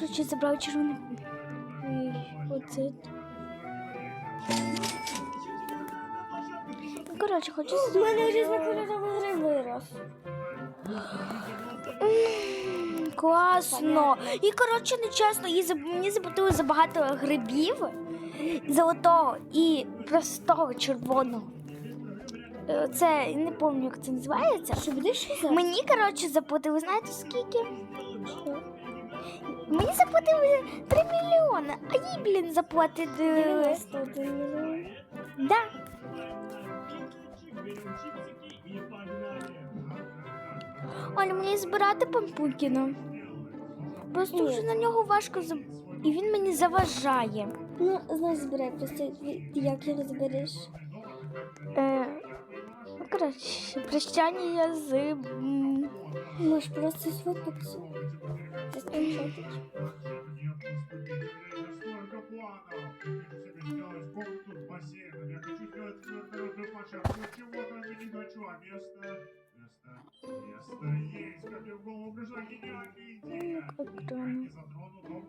Коротше, забрав червоний. Ой, Оце. Ну, Коротше, хочу У мене різнокольоровий гриб вирос. Класно. І коротше, нечесно, їй мені заплатили за багато грибів золотого і простого червоного. Е, Це не пам'ятаю, як це називається. Що будеш Мені, коротше, заплатили, знаєте скільки? Мені заплатили 3 мільйони, а їй, блін, заплатили. 91 мільйон. Да. Оля, мені збирати пампукіна. Просто вже на нього важко заб... І він мені заважає. Ну, знаєш, збирай, просто ти як його збереш. Е, ну, коротше, прощання з. м, Можеш просто сфоткатися. Место... Есть. Как мне в голову пришла гениальная идея. Я не затрону дом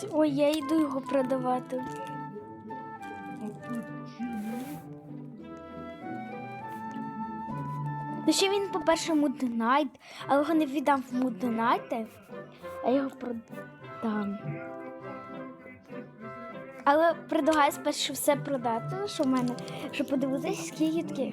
всі- Ой, я йду його продавати. Ну ще він, по-перше, Муднайт, але його не віддам в Муднайти, а його продам. Але предлагаю спершу все продати, що в мене, щоб подивитися, скільки таке.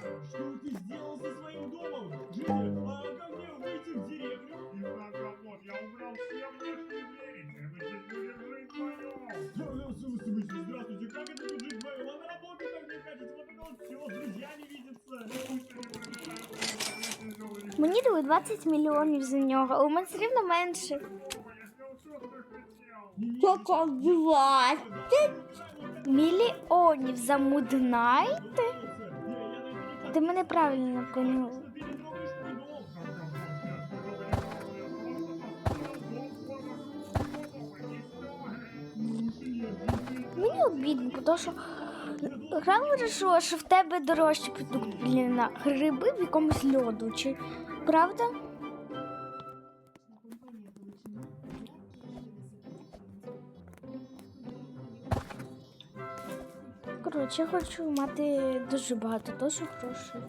Мені дали 20 мільйонів за нього, але у мене все рівно менше. Пока 20. Мільйонів за Муднайт? Ти мене правильно дом. Мені обідно, тому що гра вирішила, що в тебе дорожчий продукт блін, на гриби в якомусь льоду. Чи правда? Коротше, я хочу мати дуже багато дуже грошей.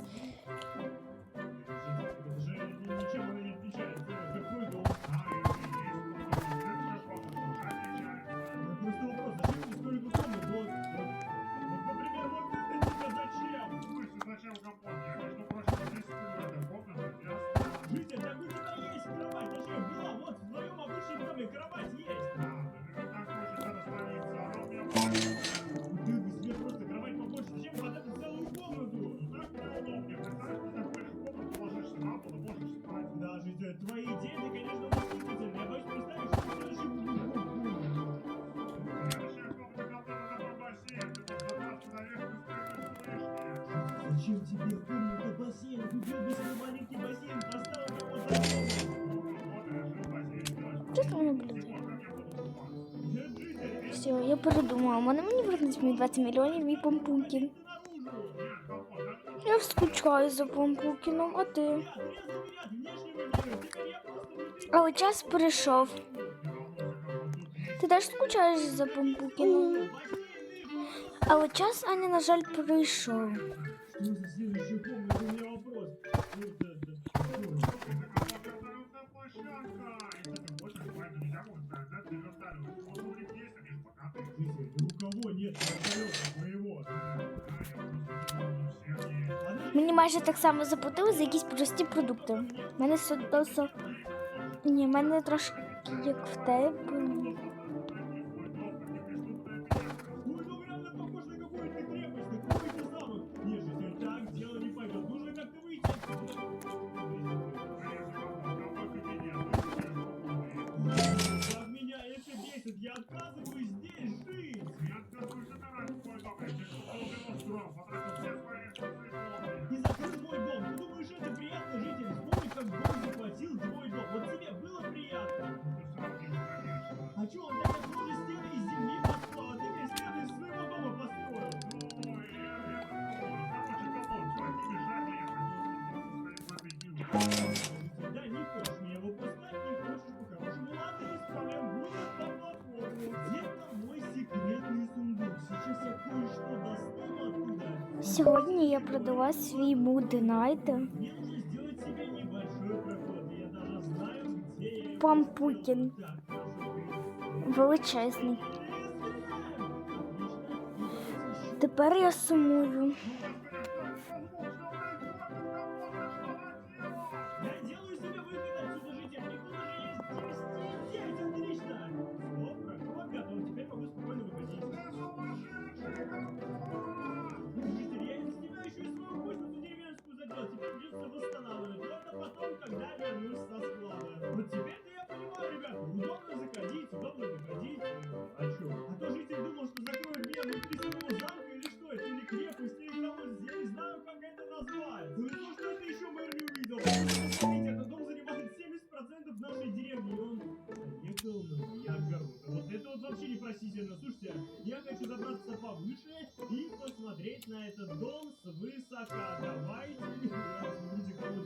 Зачем тебе комната бассейн? Купил бы себе маленький бассейн, поставил бы его за Ну, вот и решил бассейн сделать. Що там воно буде? Теперь как я буду спать? Нет, житель, ведь Все, я передумала. Мене мені вернуть мені 20 мільйонів і помпункін. ты наружу. Нет, компот, да ну Я теж скучаю за Пампукіном, а ти? Ряд, резанный ряд внешнего мира. Теперь я просто внутри Але час прийшов. Ти теж скучаєш за Пампукіном? бассейны. Але час Аня, на жаль, прийшов. Что за следующая комната? У меня вопрос. Ну, да, да. Ну, Вертолетная площадка! Если ты хочешь, поэтому нельзя будет создать тебе вертолет. Он у них есть, они ж покатые. Житель, ну у кого нет вертолета своего? Мені майже так само заплатили за якісь прості продукти. У мене все досить... Ні, в мене трошки як в тебе. Сьогодні я продала свій мудинайте. Его Пампукін. Величезний. Тепер я сумую. Непростительно. Слушайте, я хочу забраться повыше и посмотреть на этот дом свысока. Давайте. Смотрите,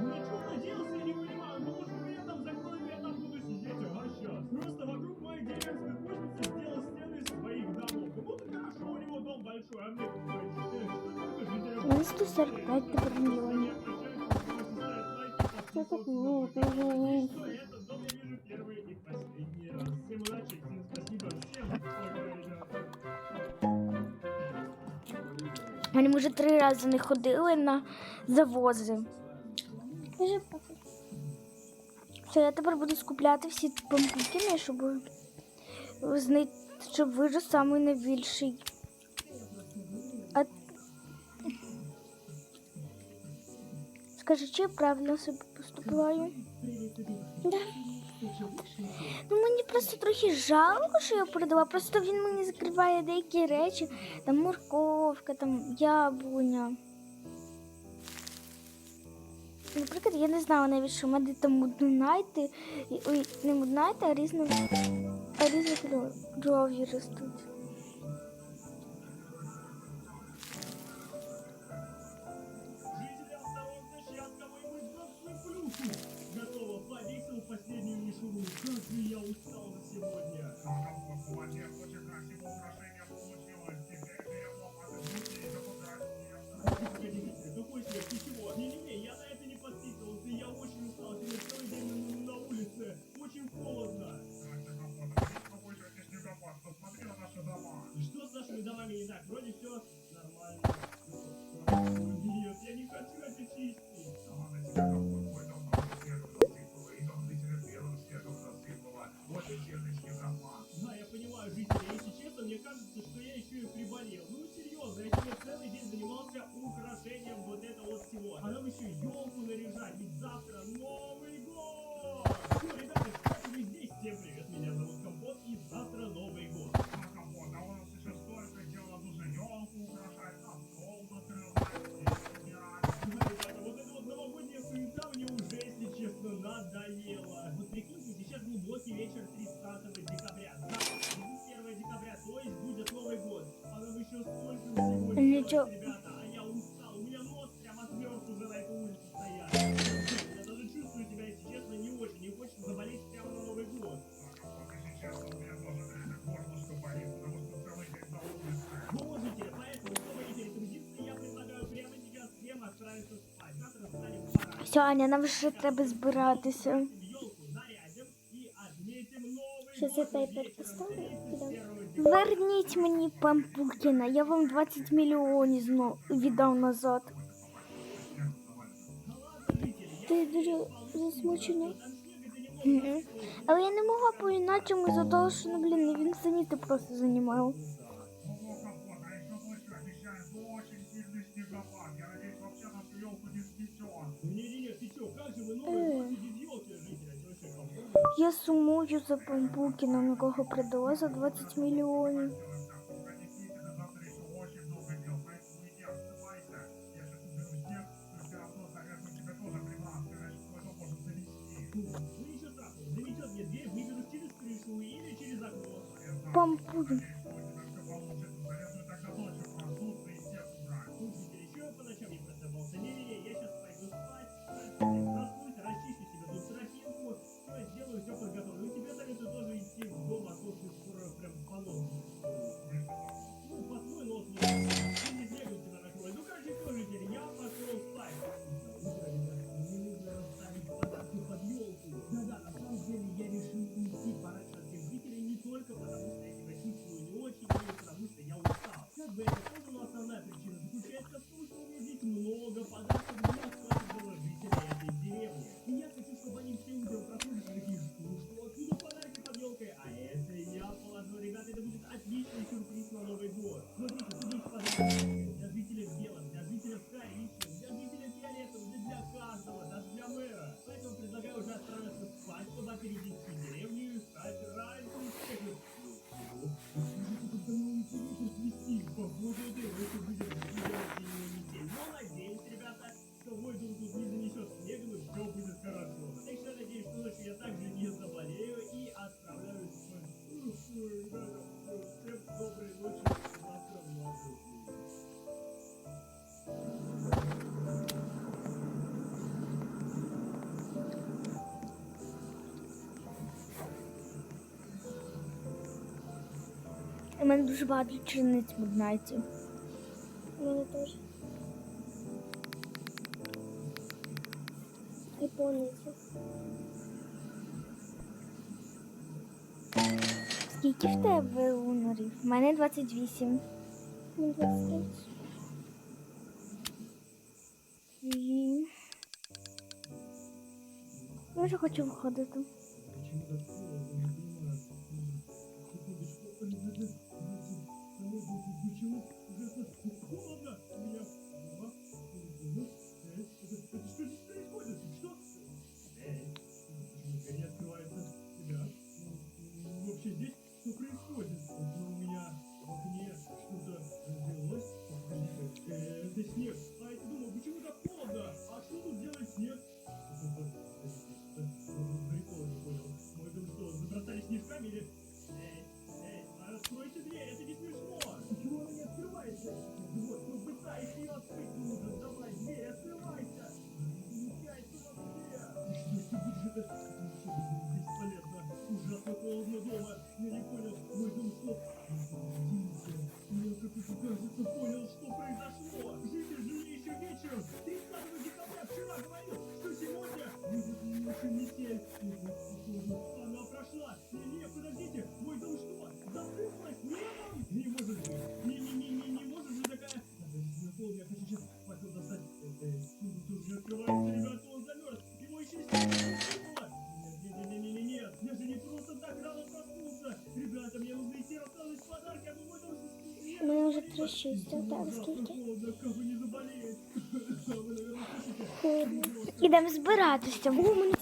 Ну на что надеялся, я не понимаю. Ну может меня там закроют, я там буду сидеть, ага, сейчас. Просто вокруг моей деревенской кузницы сделал стены из своих домов. Как будто хорошо у него дом большой, а мне мене 145 тепер мільйонів. Я так вижу всем пока, ребята. Вони, може, три рази не ходили на завози. Все, я тепер буду скупляти всі пампукіни, щоб знайти, щоб вижив самий найбільший. А... Скажи, чи я правильно себе поступаю? Да. Ну мені просто трохи жалко, що я продала. Просто він мені закриває деякі речі. Там морковка, там яблуня. Наприклад, я не знала навіть, що в мене там муднайти, ой, не муднайти, а різно, а різнокольорові ростуть. Мишуру. Как же я устал сегодня. Молодец, очень красивое украшение получилось. Теперь берем лопаты и покрасим Погоди, чего? Не-не-не, я на это не подписывался. Я очень устал. Сегодня целый день на улице. Очень холодно. Посмотри на наши дома. Что с нашими домами не так? Вроде все нормально. Все, Аня, нам вже треба збиратися. Що це пейпер поставив? Верніть мені Пампукіна, я вам 20 мільйонів знову віддав назад. Ти дуже засмучена. Але я не могла по-іначому за того, що ну, блін, він саніти просто займав. Я сумую за Бамбукіном, кого продала за 20 миллионов. Бамбукін. мене дуже багато черниць в Муднайті. У мене теж. І повністю. Скільки в тебе лунарів? У мене 28. Мені 25. Я вже хочу виходити. щось там скільки. Ну, ідемо збиратися. О, мені